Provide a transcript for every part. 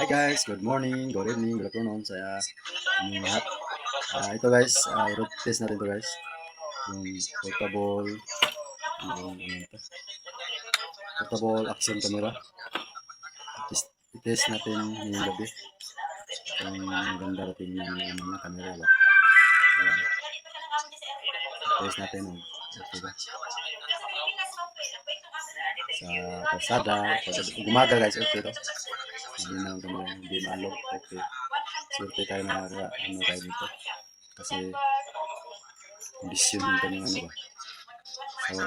Hi guys, good morning, good evening, good afternoon sa inyong lahat. Ah, ito guys, uh, road test natin ito guys. Yung portable, yung ano ito? Portable action camera. Test, test natin ngayong gabi. Kung ganda natin yung niya, camera ba. Ayan. Test natin yung ito ba? Sa kalsada, pag gumaga guys, okay to. Hindi na kami, hindi maalok, okay. Swerte tayo na ano tayo dito. Kasi ambisyon din kami ano ba. So,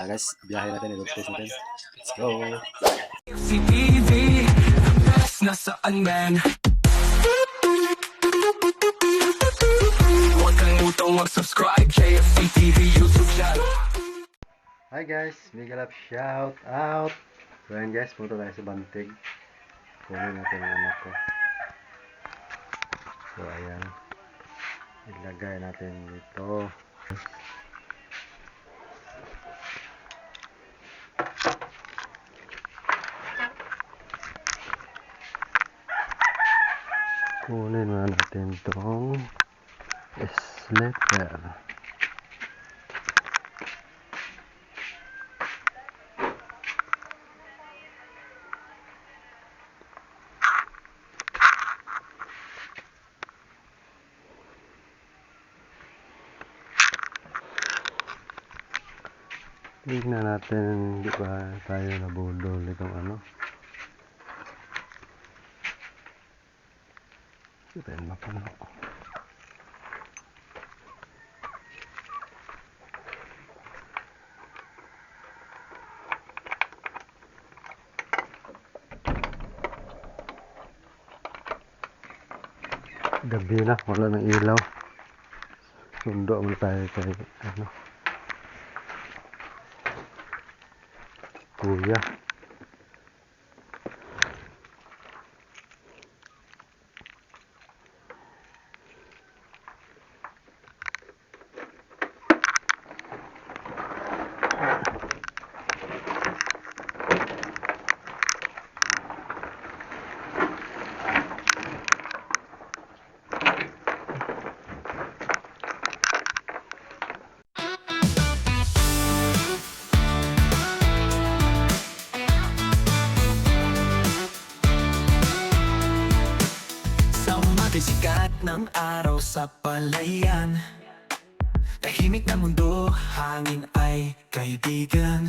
ah, guys, biyahe natin, test natin. Let's go! Si TV, the best nasaan man Huwag kang utong mag-subscribe JFC TV YouTube channel Hi guys, big love shout out. So guys, punta tayo sa Bantig. Kunin natin ang anak ko. So ayan. Ilagay natin dito. Kunin na natin tong slipper. Tignan natin, di ba tayo nabudol itong ano. Ito pa na ako. Gabi na, wala ng ilaw. Sundo mo tayo kay ano. Kuya. Sa sa palayan. Tahimik na mundo, hangin ay kaibigan.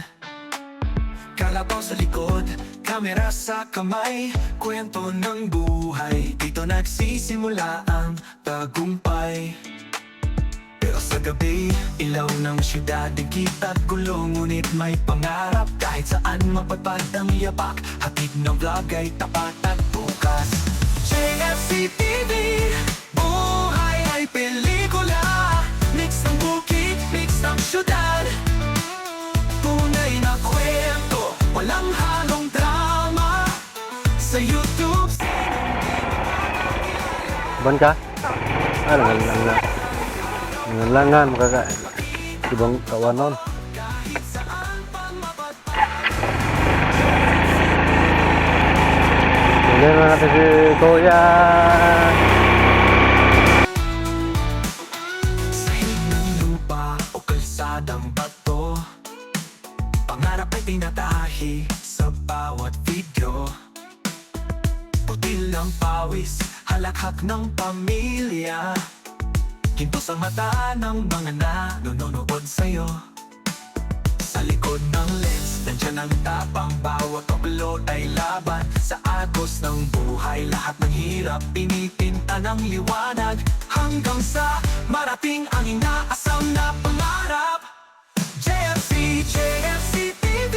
Kalabaw sa likod, kamera sa kamay. Kwento ng buhay, dito nagsisimula ang tagumpay. Pero sa gabi, ilaw ng syudad Digit at gulo, ngunit may pangarap Kahit saan mapadpad ang yapak. Hatid ng vlog ay tapat at bukas. JFC TV Ban ka? Ah, langan lang na. Langan langan makaka ibang kawanon. Tingnan na natin si Kuya. Ng pamilya. Gintos ang mata ng mga nanonood sa'yo. Sa likod ng lens, nandyan ang tapang Bawat upload ay laban. Sa agos ng buhay Lahat ng hirap, pinitinta ng liwanag. Hanggang sa marating ang inaasam na pangarap. JFC, JFC TV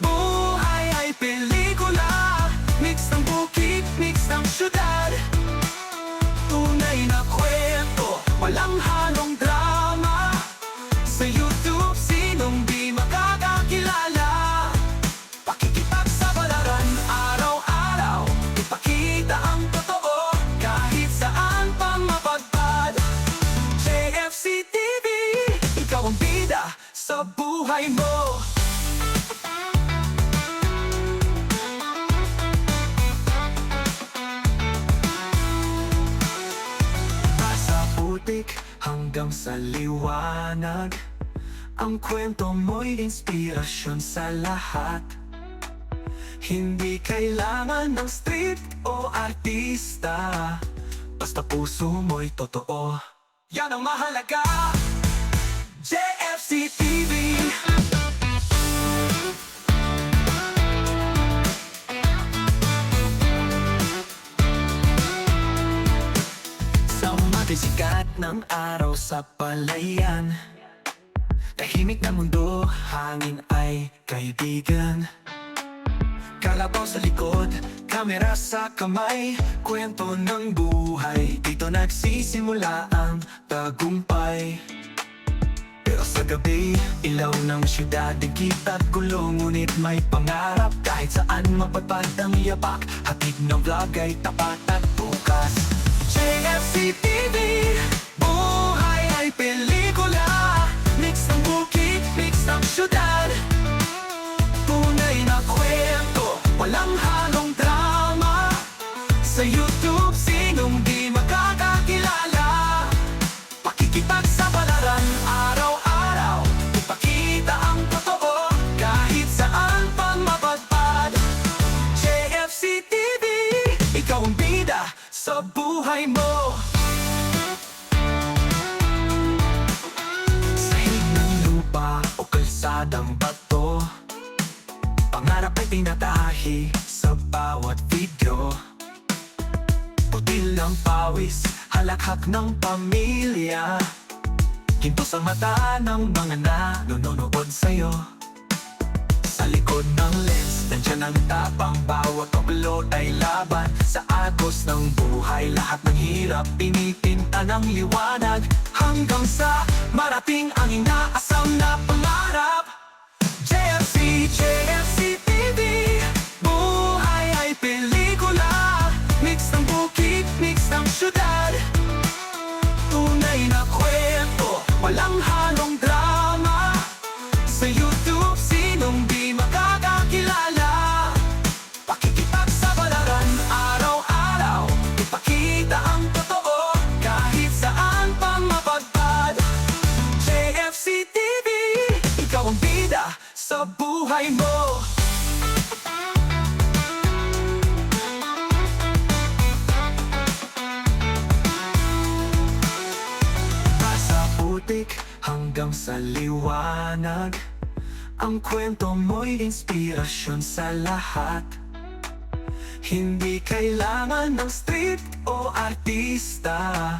Buhay ay pelikula. Mix ng bukid, mix ng syudad Walang halong drama. Sa YouTube, sinong di makakakilala? Pakikipagsabalaran araw-araw. Ipakita ang totoo Kahit saan pang mapadpad JFC TV Ikaw ang bida sa buhay mo hanggang sa liwanag. Ang kwento mo'y inspirasyon sa lahat. Hindi kailangan ng street o artista. Basta puso mo'y totoo. Yan ang mahalaga. JFC TV Sa umaga sikat ng araw sa palayan. Tahimik na mundo, hangin ay kaibigan. Kalabaw sa likod, kamera sa kamay. Kwento ng buhay, dito nagsisimula ang tagumpay. Pero sa gabi, ilaw ng syudad Digit at gulo, ngunit may pangarap Kahit saan mapatpad ang yapak. Hatid ng vlog ay tapat at bukas JFC TV Buhay ay pelikula. Mix ng bukid, mix ng syudad. Tunay na kwento, walang halong kalsadang bato. Pangarap ay tinatahi sa bawat video. Putil ang pawis, halakhak ng pamilya. Hinto sa mata ng mga nanonood sa'yo. Sa likod ng lens, nandyan ang tapang Bawat upload ay laban. Sa agos ng buhay, lahat ng hirap Pinitinta ng liwanag. Hanggang sa marating ang inaasam na pangarap. JFC, JFC TV Buhay ay pelikula. Mix ng bukid, mix ng syudad. Tunay na kwento, walang halong Ang kwento mo'y inspirasyon sa lahat. Hindi kailangan ng street o artista.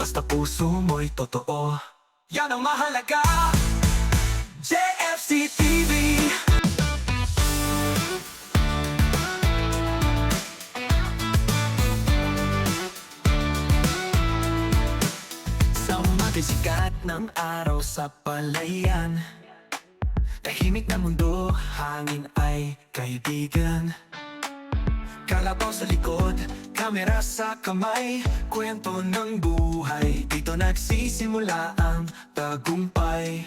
Basta puso mo'y totoo. Yan ang mahalaga. JFC TV Sa umaga sikat ng araw sa palayan Tahimik na mundo, hangin ay kaibigan. Kalabaw sa likod, kamera sa kamay. Kwento ng buhay, dito nagsisimula ang tagumpay.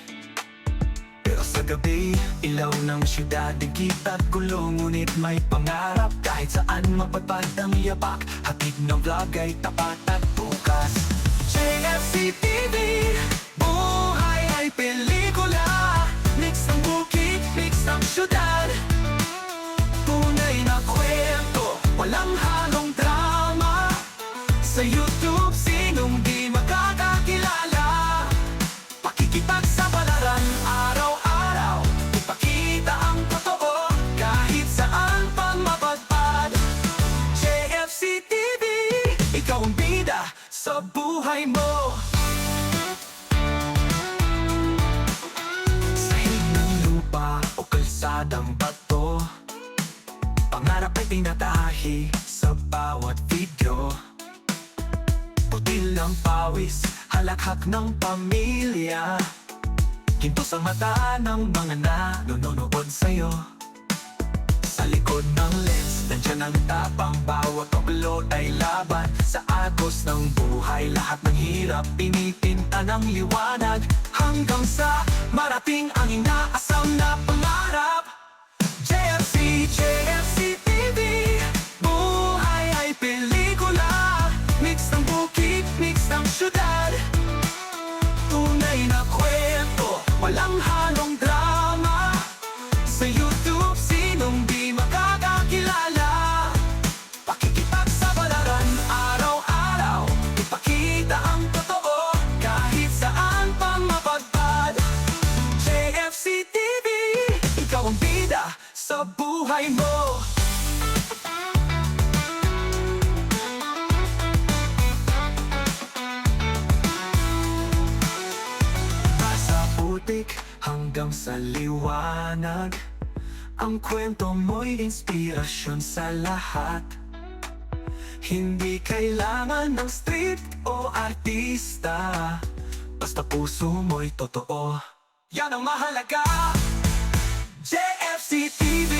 Pero sa gabi, ilaw ng syudad Digit at gulo, ngunit may pangarap Kahit saan mapatpad ang yapak. Hatid ng vlog ay tapat at bukas. JFC TV syudad Tunay na kwento, walang halong drama. Sa YouTube, sinong di makakakilala Pakikipag tinatahi sa bawat video. Putil ang pawis, halakhak ng pamilya. Hinto sa mata ng mga nanonood sa'yo. Sa likod ng lens, nandyan ang tapang Bawat upload ay laban. Sa agos ng buhay, lahat ng hirap Pinitinta ng liwanag. Hanggang sa marating ang inaasam na pangarap liwanag Ang kwento mo'y inspirasyon sa lahat. Hindi kailangan ng street o artista Basta puso mo'y totoo. Yan ang mahalaga. JFC TV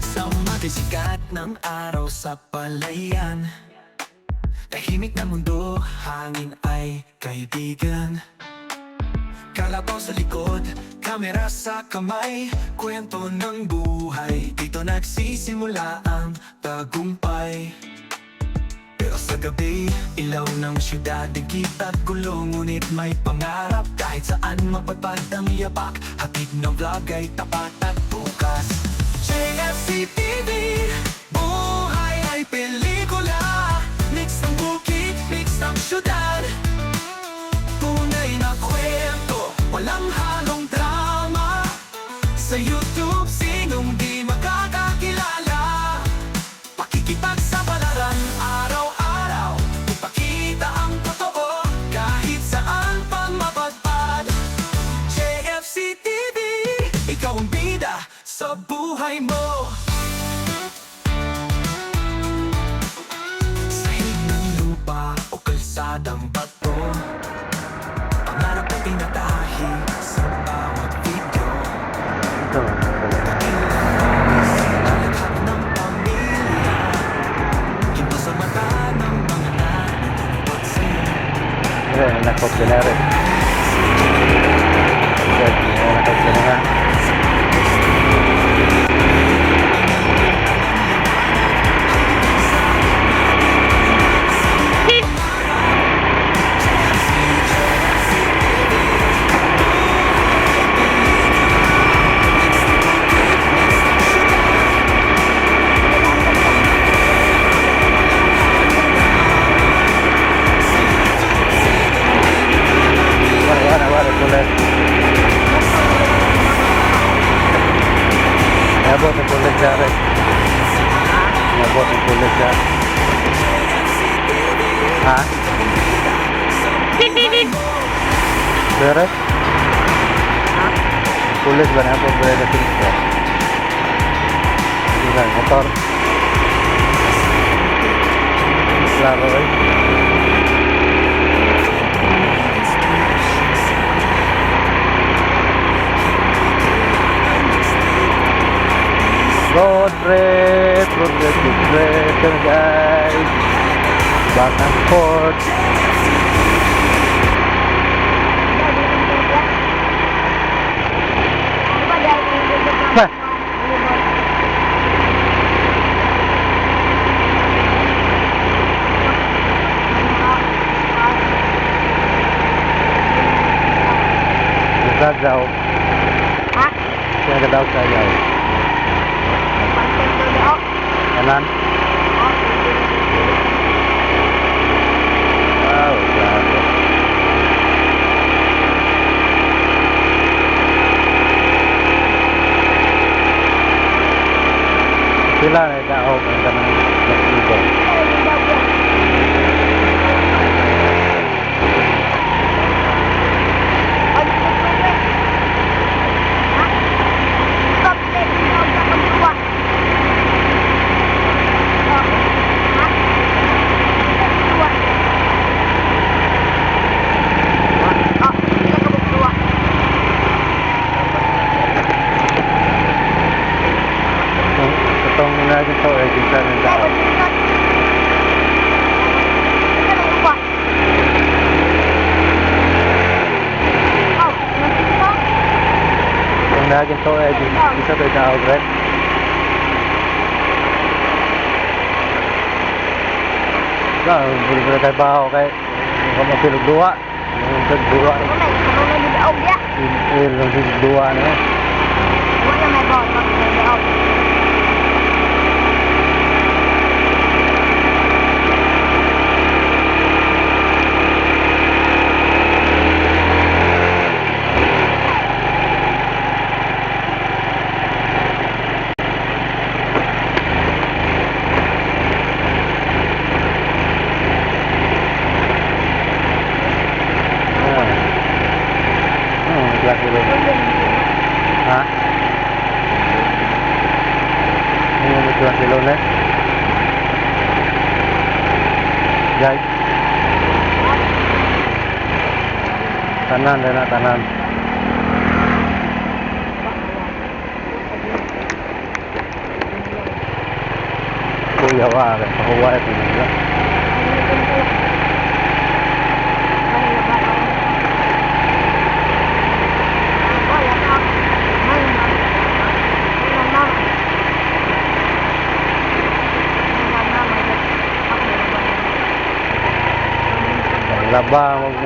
Sa sikat ng araw sa palayan Tahimik na mundo, hangin ay kaibigan. Kalabaw sa likod, kamera sa kamay. Kwento ng buhay, dito nagsisimula ang tagumpay. Pero sa gabi, ilaw ng syudad Digit at gulo, ngunit may pangarap Kahit saan mapatpad ang yapak Hatid ng vlog ay tapat at bukas. JFC Ayan, nakop Kulit ba na po? Beres na siya. Ilan, motor. Laro eh. Road trip, road trip, road trip, kami guys. Back and forth. ra dầu. Ra cái đâu ra dầu. Naging to eh, isa to daog rin. Nah, boleh boleh tayo ba ako kay kung mapilog duwa. Yung sa duwa. Yung sa duwa na. đẹp rồi hả nhưng mà trường thì luôn đấy dây tanan đây là tanan cô giáo à để không quay thì mình đó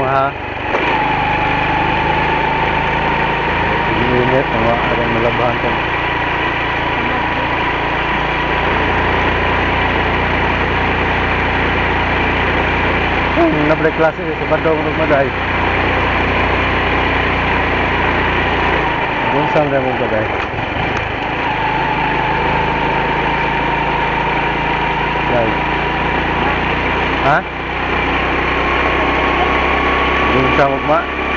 ha. Init, mga alam malabahan ko. Na-break klase sa Badong Rugmaday. Bunsang na mo gaday. Guys. Ha?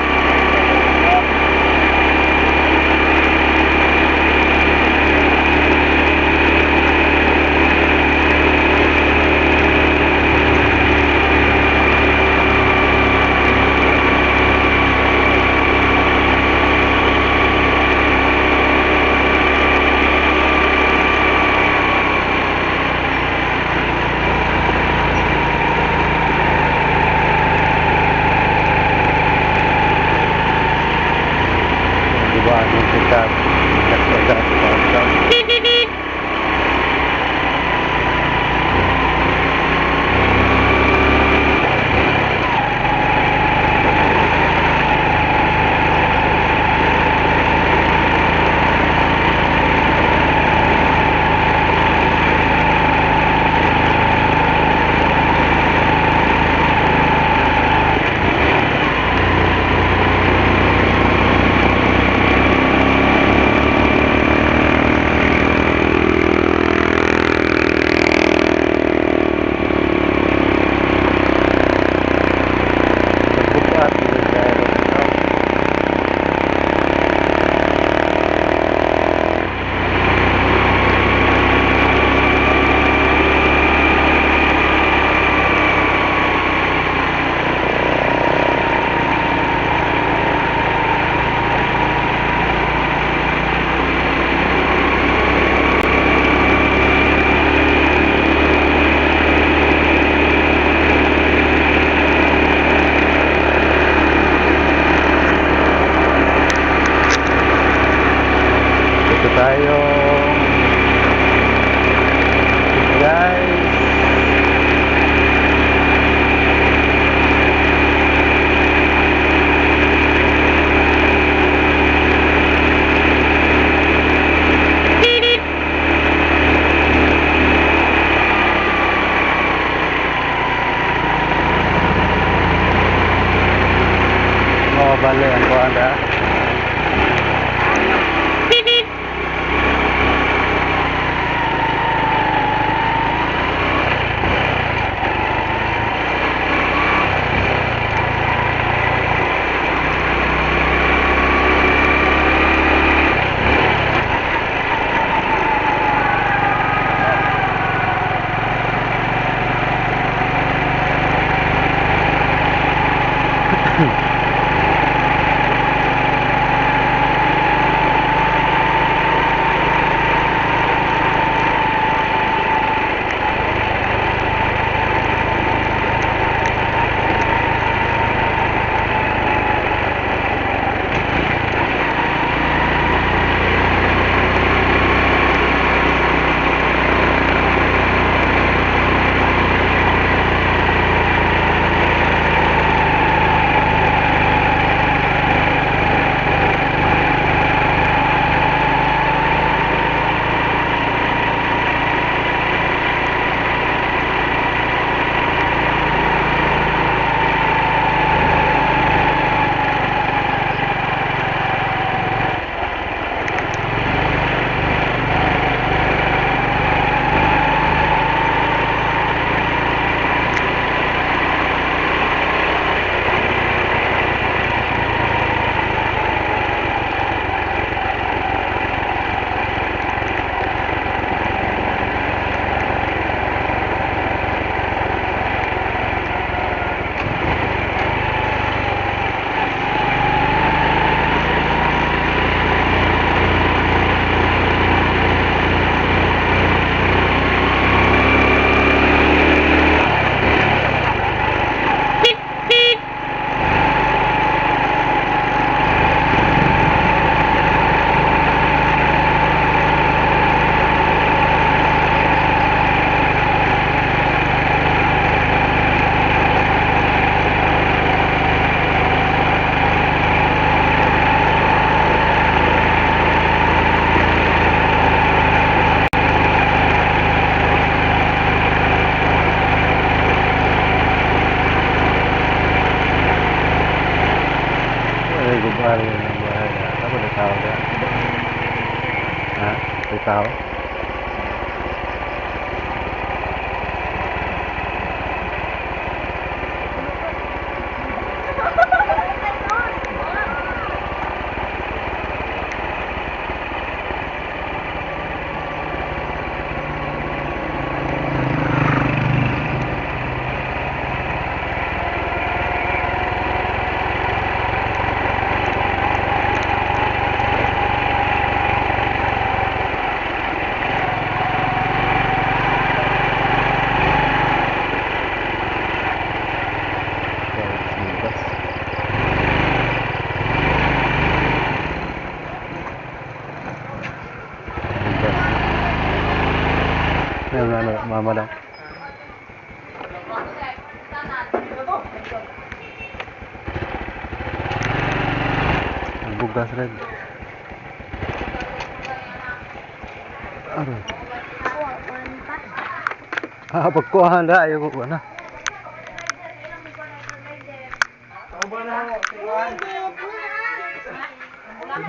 Pagkuhan na, ayaw ko na.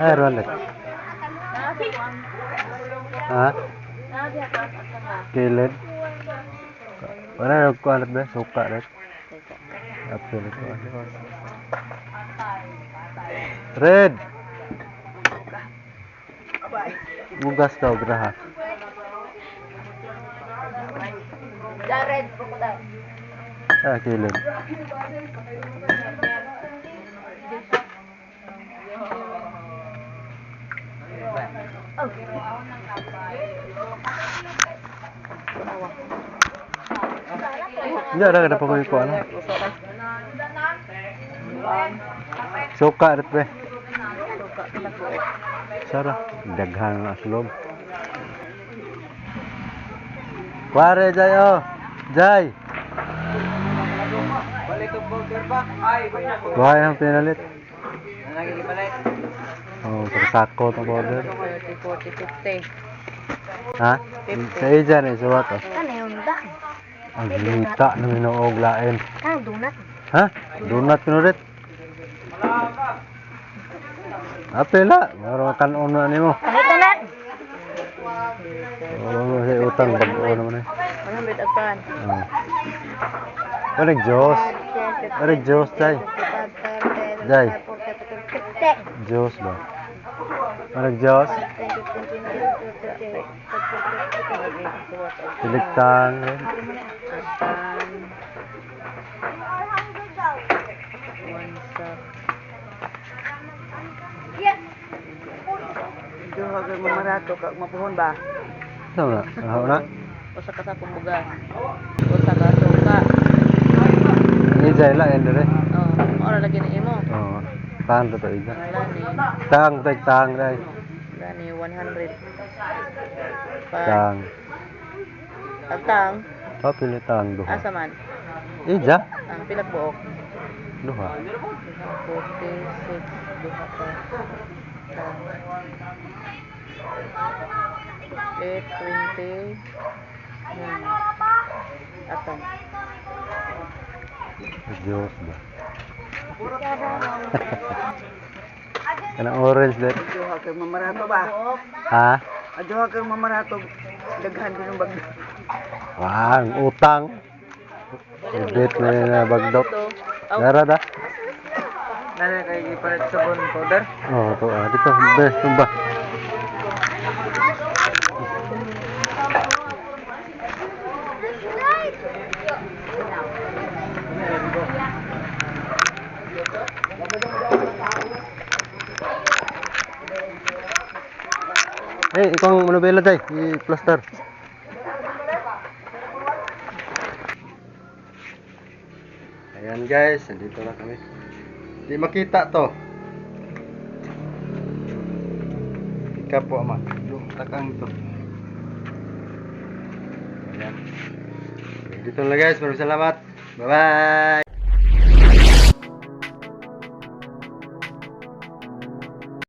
Ay, Rolex. Ha? Kilid. Wala na ko alat ba? Suka rin. Red. Bugas daw, graha. Ah, kilid. Hindi, ada ada pagkuhi ko ano. Suka rin ba? Sara, daghan na Pare, Jay, oh. Jay. Buhay ang pinalit. Oh, sa sako to powder. 30, 40, 50. Ha? Sa iya ni sa wato. Ano? Ang lita na minuog lain. Ano, donut? Ha? Donut pinulit. Apela, maro kanon na nimo. Ano donut? Oh, sa utang bag-o naman eh. 100 apan. Oh. Walang Diyos. Walang Diyos, Jay. Jay. Diyos ba? Walang Diyos. Siligtang rin. Duha kag mamarato kag mapuhon ba? Ano na? Ano na? Usa ka sa pumuga. Usa ka suka. Ini Jay la, yan rin. Oh, ora lagi ni imo. Oh. Tang to. Lani, Tang, tek tang rin. lani 100. Pa, Tang. Agtang, Papili tang duha. asa man? Ija? Ang pilag buok. Duha. 46 duha. 820. Hmm. Atang. Diyos ba? Kanang orange din. Aduha kay mamarato ba? Ha? Aduha kay mamarato. Daghan din ang bag. Wang, utang. Ibit na yun na bagdok. Aw. Dara da? Nana kay ipalit sabon powder. Oh, to ah. Dito, be, tumba. Eh, ikaw ang manubela day, i-plaster. Ayan guys, nandito na kami. Hindi makita to. Ika po ama. Takang to. Ayan. Dito na guys, maraming salamat. Bye-bye!